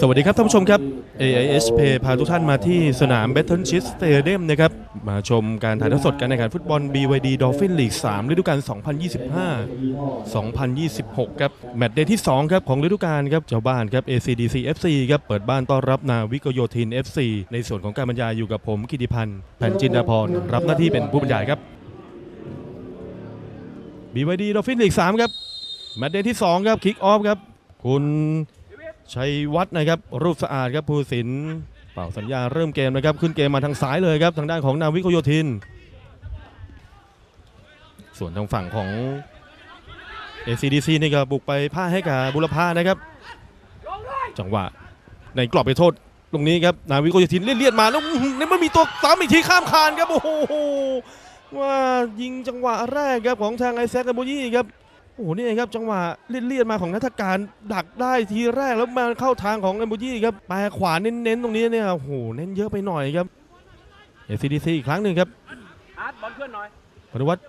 สวัสดีครับท่านผู้ชมครับ AIS Pay พาทุกท่านมาที่สนาม b a t t l e s h i t Stadium นะครับ มาชมการถ่ายทอดสดการแข่งขันฟุตบอล BYD Dolphin League 3ฤดูกาล 2025-2026 ครับ แมตช์เดย์ที่ 2 ครับ ของฤดูกาลครับ เจ้าบ้านครับ ACDC FC ครับ เปิดบ้านต้อนรับนาวิกโยธิน FC ในส่วนของการบรรยายอยู่กับผมกิติพันธ์แผ่นจินดาพรรับหน้าที่เป็นผู้บรรยายครับ BYD Dolphin League 3ครับแมตช์เดย์ที่2ครับคิกออฟครับคุณ ชัยวัฒน์นะครับ รูปสะอาดครับผู้สินเป่าสัญญาเริ่มเกมนะครับ ขึ้นเกมมาทางซ้ายเลยครับ ทางด้านของนาวิกโยธิน ส่วนทางฝั่งของ ACDC นี่ก็บุกไปผ้าให้กับบุรพานะครับ จังหวะในกรอบไปโทษตรงนี้ครับนาวิกโยธินเลียดมาแล้วนี่มันมีตัวซ้ำอีกทีข้ามคานครับโอ้โหว่ายิงจังหวะแรกครับของทางไอแซคกาโบยี่ครับ โอ้โหนี่ครับจังหวะเลี่ยดๆมาของนัทการดักได้ทีแรกแล้วมาเข้าทางของแอมบูยี่ครับแปขวาเน้นๆตรงนี้เนี่ยโอ้โหเน้นเยอะไปหน่อยครับเอซีดีซีอีกครั้งหนึ่งครับอาร์ตบอลเพื่อนหน่อยพนุวัฒน์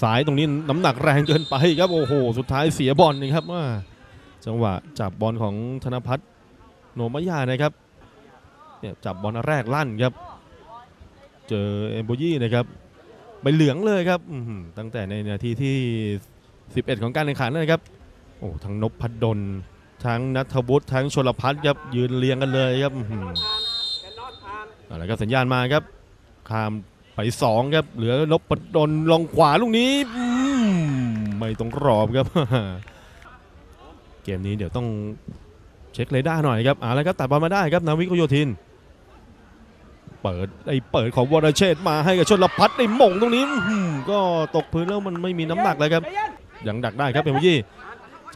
สายตรงนี้น้ำหนักแรงเกินไปครับโอ้โหสุดท้ายเสียบอลนี่ครับว่าจังหวะจับบอลของธนพัฒน์โนมยานะครับเนี่ยจับบอลแรกลั่นครับ เจอเอมโบยี่นะครับ ใบเหลืองเลยครับตั้งแต่ในนาทีที่ 11 ของการแข่งขันนะครับโอ้ทั้งนพพัดดลทั้งนัทวุฒิทั้งชลพัฒน์ครับยืนเรียงกันเลยครับอะไรครับสัญญาณมาครับข้ามไปสองครับเหลือนพพัดดลลงขวาลูกนี้ไม่ตรงกรอบครับ เกมนี้เดี๋ยวต้องเช็คเรดาร์หน่อยครับอาละครับตัดบอลมาได้ครับนาวิกโยธิน เปิดไอ้เปิดของวรเชษฐ์มาให้กับชนลพัฒน์ไอ้หม่งตรงนี้อื้อหือก็ตกพื้นแล้วมันไม่มีน้ำหนักเลยครับใจเย็นยังดักได้ครับเอ็มยี่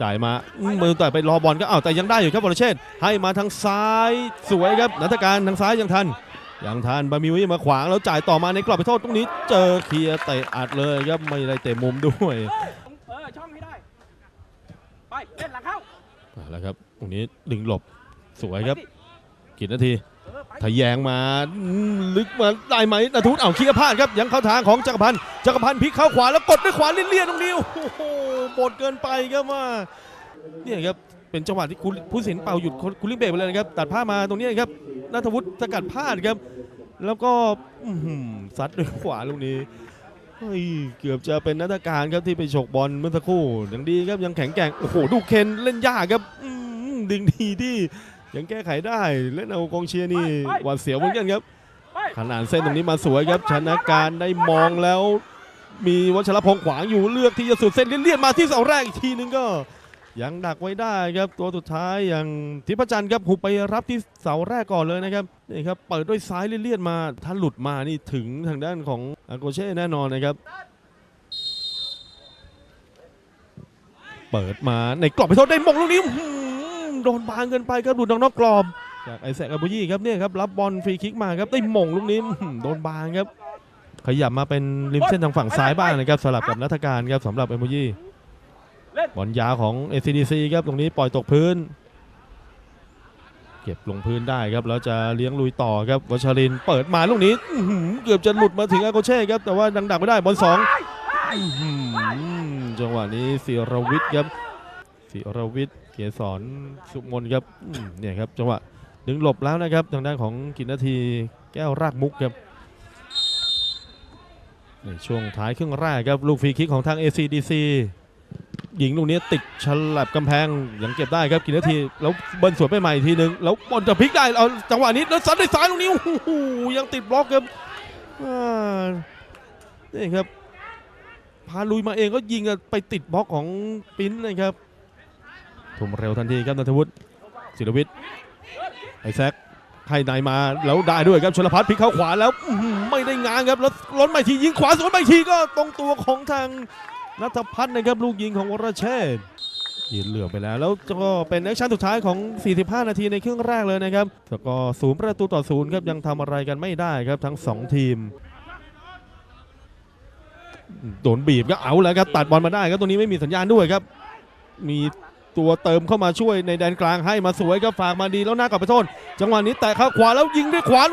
จ่ายมาอืมมือต่อยไปรอบอลก็อ้าวแต่ยังได้อยู่ครับวรเชษฐ์ให้มาทางซ้ายสวยครับนัทการทางซ้ายยังทันยังทันบามิวิมาขวางแล้วจ่ายต่อมาในกรอบไปโทษตรงนี้ เจอเคลียร์เตะอัดเลยครับไม่ได้เตะมุมด้วยเออช่องให้ได้ไปเล่นหลังเข้าเอาละครับตรงนี้ดึงหลบสวยครับไปสิกี่นาทีเออไป ทะแยงมาลึกมาได้ไหมนาทุนเอาเคลียร์พลาดครับยังเข้าทางของจักรพันธ์จักรพันธ์พลิกเข้าขวาแล้วกดด้วยขวาเลี่ยนๆตรงนี้โอ้โหบดเกินไปครับว่าเนี่ยครับเป็นจังหวะที่คุณผู้สินเป่าหยุดคุณลิงเบรกไปเลยนะครับตัดผ้ามาตรงนี้ครับนัทวุฒิสกัดพลาดครับ แล้วก็ซัดด้วยขวาลูกนี้เฮ้ยเกือบจะเป็นนัทการครับที่ไปฉกบอลเมื่อสักครู่ยังดีครับยังแข็งแกร่งโอ้โหดูเคนเล่นยากครับดึงดีที่ ยังแก้ไขได้เล่นเอากองเชียร์นี่หวาดเสียวเหมือนกันครับไปขนาดเส้นตรงนี้มาสวยครับชนะการได้มองแล้ว มีวัชรพงษ์ขวางอยู่เลือกที่จะสุดเส้นเลียนๆมาที่เสาแรกอีกทีนึงก็ยังดักไว้ได้ครับตัวสุดท้ายอย่างทิพจันทร์ครับหุบไปรับที่เสาแรกก่อนเลยนะครับนี่ครับเปิดด้วยซ้ายเลียนๆมาถ้าหลุดมานี่ถึงทางด้านของอาโกเช่แน่นอนนะครับ เปิดมาในกรอบไปโทษได้มงลูกนี้อื้อหือ โดนบางเกินไปครับหลุดนอกกรอบ จากไอแซคอาบูยี่ครับเนี่ยครับรับบอลฟรีคิกมาครับได้หม่งลูกนี้โดนบางครับ ขยับมาเป็นริมเส้นทางฝั่งซ้ายบ้างนะครับสลับกับนัทการครับสำหรับเอมูยี่บอลยาวของ ACDC ครับตรงนี้ปล่อยตกพื้น เก็บลงพื้นได้ครับแล้วจะเลี้ยงลุยต่อครับวัชรินเปิดมาลูกนี้เกือบจะหลุดมาถึงอาโกเช่ครับแต่ว่าดังดักไม่ได้บอลสองจังหวะนี้ศิรวิทย์ครับ ศิรวิทย์เกียรสอนสุมนครับเนี่ยครับจังหวะดึงหลบแล้วนะครับทางด้านของกินนาทีแก้วรากมุกครับในช่วงท้ายครึ่งแรกครับลูกฟรีคิกของทาง ACDC ยิงลูกนี้ติดฉลับกำแพงยังเก็บได้ครับกินนาทีแล้วเบิ้ลสวนไปใหม่ทีหนึงแล้วบอลจะพลิกได้เอาจังหวะนี้แล้วซัดด้วยซ้ายลูกนี้โอ้โหยังติดบล็อกครับนี่ครับพาลุยมาเองก็ยิงไปติดบล็อกของปิ้นนะครับ ทุ่มเร็วทันทีครับนัทวุฒิศิรวิทย์ไอแซคให้นายมาแล้วได้ด้วยครับชลพัฒน์พลิกเข้าขวาแล้วไม่ได้งานครับแล้วล้นไปทียิงขวาสวนไปทีก็ตรงตัวของทางนัทพัฒน์นะครับลูกยิงของวรเชษฐ์ยืนเหลือไปแล้ว แล้วก็เป็นแอคชั่นสุดท้ายของ 45 นาทีในครึ่งแรกเลยนะครับสกอร์ศูนย์ประตูต่อศูนย์ครับยังทำอะไรกันไม่ได้ครับทั้งสองทีมโดนบีบก็เอาแล้วครับตัดบอลมาได้ครับตรงนี้ไม่มีสัญญาณด้วยครับ มี ตัวเติมเข้ามาช่วยในแดนกลางให้มาสวยครับฝากมาดีแล้วหน้ากลับไปโทษจังหวะนี้แตะเข้าขวาแล้วยิงด้วยขวา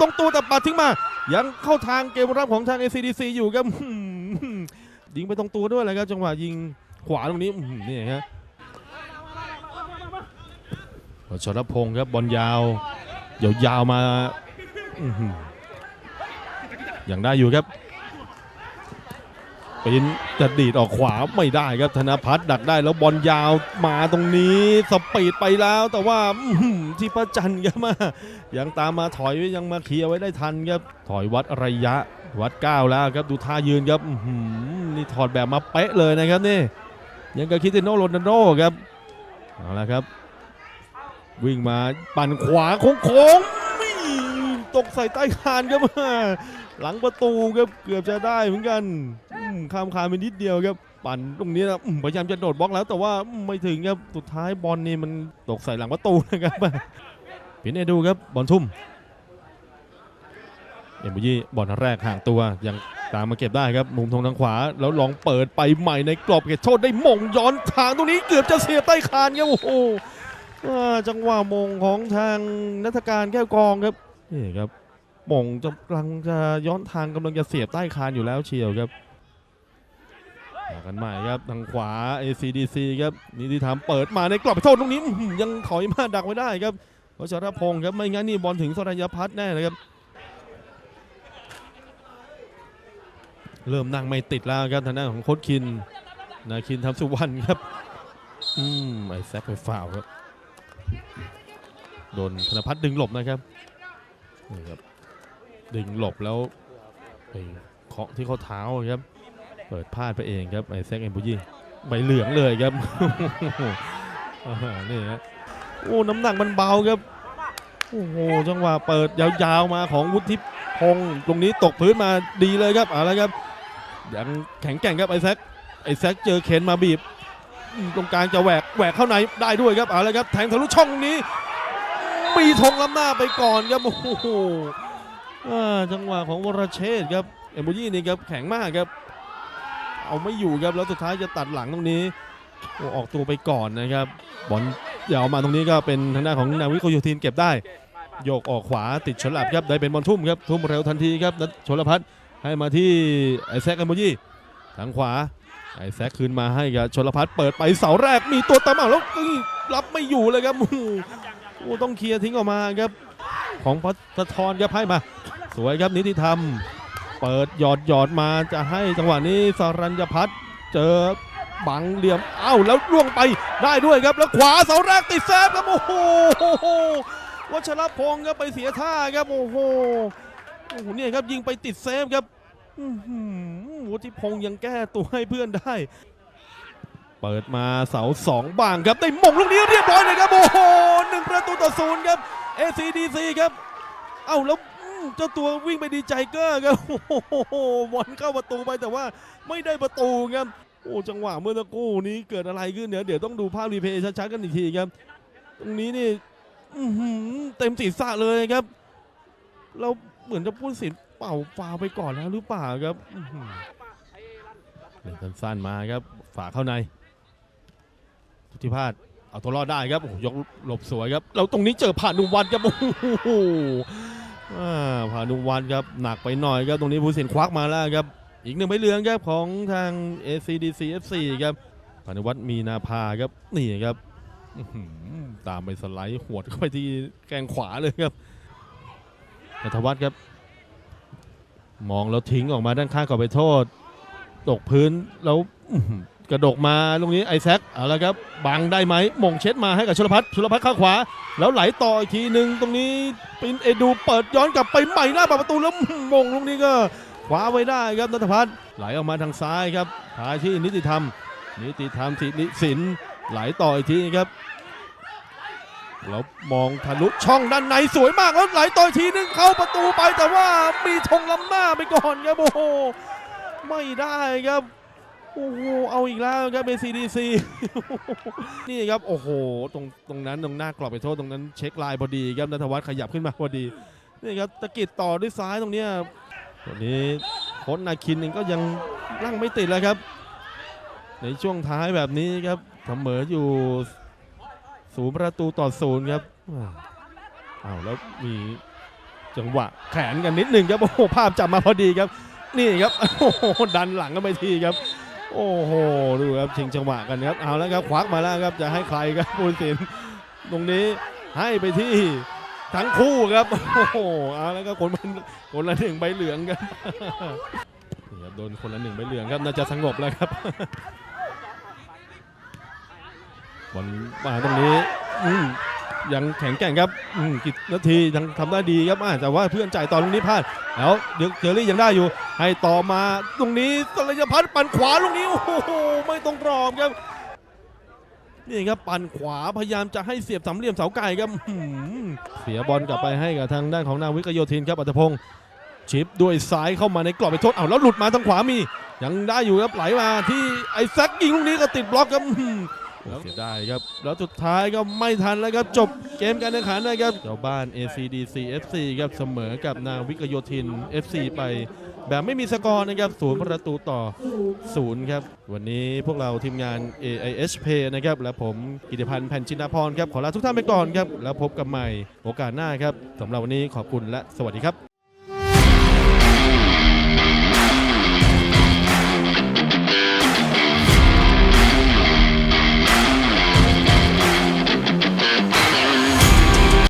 ตรงตัวแต่ปัดทิ้งมา ยังเข้าทางเกมรับของทาง ACDC อยู่ครับยิงไปตรงตัวด้วยเลยครับจังหวะยิงขวาตรงนี้นี่ฮะชรพงศ์ครับบอลยาวยาวๆมาอื้อหือยังได้อยู่ครับ ปีนจะดีดออกขวาไม่ได้ครับธนพัฒน์ดักได้แล้วบอลยาวมาตรงนี้สปีดไปแล้วแต่ว่าที่ประจันทร์ครับมายังตามมาถอยไว้ยังมาเคลียร์ไว้ได้ทันครับถอยวัดระยะวัดก้าวแล้วครับดูท่ายืนครับนี่ถอดแบบมาเป๊ะเลยนะครับนี่ยังกับคิสเตียโนโรนัลโดครับเอาละครับ วิ่งมาปั่นขวาโค้งๆวิ่งตกใส่ใต้คานครับ หลังประตูครับเกือบจะได้เหมือนกันข้ามคานไปนิดเดียวครับปั่นตรงนี้นะพยายามจะโดดบล็อกแล้วแต่ว่าไม่ถึงครับสุดท้ายบอลนี่มันตกใส่หลังประตูนะครับพินเอดูครับบอลทุ่มเอ็มบุยี่บอลแรกห่างตัวยังตามมาเก็บได้ครับมุมทงทางขวา แล้วลองเปิดไปใหม่ในกรอบเขตโทษได้มงย้อนทางตรงนี้เกือบจะเสียใต้คานครับโอ้โหจังหวะมงของทางนัฐการแก้วกองครับนี่ครับ มงจะกำลังจะย้อนทางกำลังจะเสียบใต้คานอยู่แล้วเชียวครับมากันใหม่ครับทางขวา ACDC ครับนิติธรรมเปิดมาในกรอบโทษตรงนี้ยังถอยมาดักไว้ได้ครับวัชรพงศ์ครับไม่งั้นนี่บอลถึงสรยพัฒน์แน่เลยครับเริ่มนั่งไม่ติดแล้วครับทางด้านของโค้ชคินนาคินทำสุวรรณครับอืมไอแซคไปฝ่าวครับโดนธนพัฒน์ดึงหลบนะครับนี่ครับ ดึงหลบแล้วไปเคาะที่ข้อเท้าครับ เปิดพลาดไปเองครับไอแซคเอ็มบุยี่ใบเหลืองเลยครับนี่ฮะโอ้น้ำหนักมันเบาครับโอ้โหจังหวะเปิดยาวๆมาของวุฒิพงศ์ตรงนี้ตกพื้นมาดีเลยครับอาละครับยังแข็งแกร่งครับไอแซคไอแซคเจอเข็นมาบีบตรงกลางจะแหวกแหวกเข้าในได้ด้วยครับอาละครับแทงทะลุช่องนี้มีธงล้ำหน้าไปก่อนครับโอ้โห จังหวะของวรเชษฐ์ครับเอมโบยี่นี่ครับแข็งมากครับ เอาไม่อยู่ครับแล้วสุดท้ายจะตัดหลังตรงนี้ออกตัวไปก่อนนะครับบอลยาวมาตรงนี้ก็เป็นทางด้านของนาวิโกโยธินเก็บได้ โยกออกขวาติดฉลับครับได้เป็นบอลทุ่มครับทุ่มเร็วทันทีครับนัทชลพัฒน์ให้มาที่ไอแซคเอมโบยี่ทางขวาไอแซคคืนมาให้กับชลพัฒน์เปิดไปเสาแรกมีตัวตามมาแล้วรับไม่อยู่เลยครับโอ้โหโอ้ต้องเคลียร์ทิ้งออกมาครับ ของพัฒทรครับให้มา สวยครับนิติธรรม เปิดหยอดหยอดมาจะให้จังหวะนี้สรัญญพัฒน์เจอบังเหลี่ยมเอ้าแล้วล่วงไปได้ด้วยครับแล้วขวาเสาแรกติดแซฟครับโอ้โหวัชรพงศ์ครับไปเสียท่าครับโอ้โหโอ้โหเนี่ยครับยิงไปติดเซฟครับอื้อหือวุฒิพงศ์ยังแก้ตัวให้เพื่อนได้ เปิดมาเสาสองบางครับได้มงลูกนี้เรียบร้อยเลยครับโอ้โหหนึ่งประตูต่อศูนย์ครับ ACDC ครับ เอ้าแล้วเจ้าตัววิ่งไปดีใจเกอร์ครับโอ้โหบอลเข้าประตูไปแต่ว่าไม่ได้ประตูครับโอ้จังหวะเมื่อสักครู่นี้เกิดอะไรขึ้นเนี่ยเดี๋ยวต้องดูภาพรีเพย์ชัดๆกันอีกทีครับ ตรงนี้นี่เต็มศีรษะเลยครับ เราเหมือนจะพูดสินเป่าฟาไปก่อนแล้วหรือเปล่าครับเล่นสั้นๆมาครับ ฝาเข้าในทุติพาด เอาตัวรอดได้ครับโอ้ยกหลบสวยครับแล้วตรงนี้เจอผ่านุวันครับโอ้โหผ่านุวันครับหนักไปหน่อยครับตรงนี้ผู้สินควักมาแล้วครับอีกหนึ่งใบเหลืองครับของทาง ACDC FC ครับพานุวัฒน์มีนาภาครับนี่ครับตามไปสไลด์หวดเข้าไปที่แกงขวาเลยครับนัทวัฒน์ครับ มองแล้วทิ้งออกมาด้านข้างก่อนไปโทษ ตกพื้นแล้ว กระดกมาตรงนี้ไอแซคเอาละครับบังได้ไหมมงเช็ดมาให้กับชลพัฒน์ชลพัฒน์ข้างขวา แล้วไหลต่ออีกทีหนึ่งตรงนี้ปินเอดูเปิดย้อนกลับไปใหม่หน้าประตูแล้วมงลูกนี้ก็คว้าไว้ได้ครับนัทพัฒน์ไหลออกมาทางซ้ายครับทายที่นิติธรรม นิติธรรมสิริสินไหลต่ออีกทีครับแล้วมองทะลุช่องด้านในสวยมากแล้วไหลต่ออีกทีนึงเข้าประตูไปแต่ว่ามีธงล้ำหน้าไปก่อนครับโอ้โหไม่ได้ครับ โอ้โห เอาอีกแล้วครับ ACDC นี่ครับ โอ้โห ตรงตรงนั้นตรงหน้ากรอบไปโทษตรงนั้นเช็คลายพอดีครับนัทวัฒน์ขยับขึ้นมาพอดี นี่ครับตะกิดต่อด้วยซ้ายตรงเนี้ยตรงนี้โค้ชนาคินเองก็ยังลั่งไม่ติดแล้วครับ ในช่วงท้ายแบบนี้ครับเสมออยู่ศูนย์ประตูต่อศูนย์ครับอ้าวอ้าวแล้วมีจังหวะแขนกันนิดหนึ่งครับ โอ้โห ภาพจับมาพอดีครับ นี่ครับ โอ้โห ดันหลังกันไปทีครับ โอ้โห ดูครับชิงจังหวะกันครับ เอาแล้วครับควักมาแล้วครับจะให้ใครครับปูนศิลป์ตรงนี้ให้ไปที่ทั้งคู่ครับ โอ้โหเอาแล้วก็คนมันคนละหนึ่งใบเหลืองครับนี่ครับโดนคนละหนึ่งใบเหลืองครับน่าจะสงบแล้วครับบอลมาตรงนี้อืม ยังแข็งแกร่งครับอืมกี่นาทียังทำได้ดีครับอาแต่ว่าเพื่อนจ่ายต่อตรงนี้พลาดแล้วเดี๋ยวเจอรี่ยังได้อยู่ ให้ต่อมาตรงนี้สรยพัฒน์ปั่นขวาลูกนี้โอ้โหไม่ตรงกรอบครับนี่ครับปั่นขวาพยายามจะให้เสียบสามเหลี่ยมเสาไก่ครับเสียบอลกลับไปให้กับทางด้านของนาวิกโยธินครับอัตพงศ์ชิปด้วยซ้ายเข้ามาในกรอบไปโทษเอาแล้วหลุดมาทางขวามี ยังได้อยู่ครับไหลมาที่ไอ้แซกยิงลูกนี้ก็ติดบล็อกครับ เสียได้ครับ แล้วสุดท้ายก็ไม่ทันแล้วครับ จบเกมการแข่งขันนะครับเจ้าบ้าน ACDC FC ครับเสมอกับนาวิกโยธิน FC ไป แบบไม่มีสกอร์นะครับศูนย์ประตูต่อศูนย์ครับ วันนี้พวกเราทีมงาน AIHP นะครับและผมกิติพันธ์แผ่นจินาพรครับ ขอลาทุกท่านไปก่อนครับ แล้วพบกันใหม่โอกาสหน้าครับสำหรับวันนี้ขอบคุณและสวัสดีครับ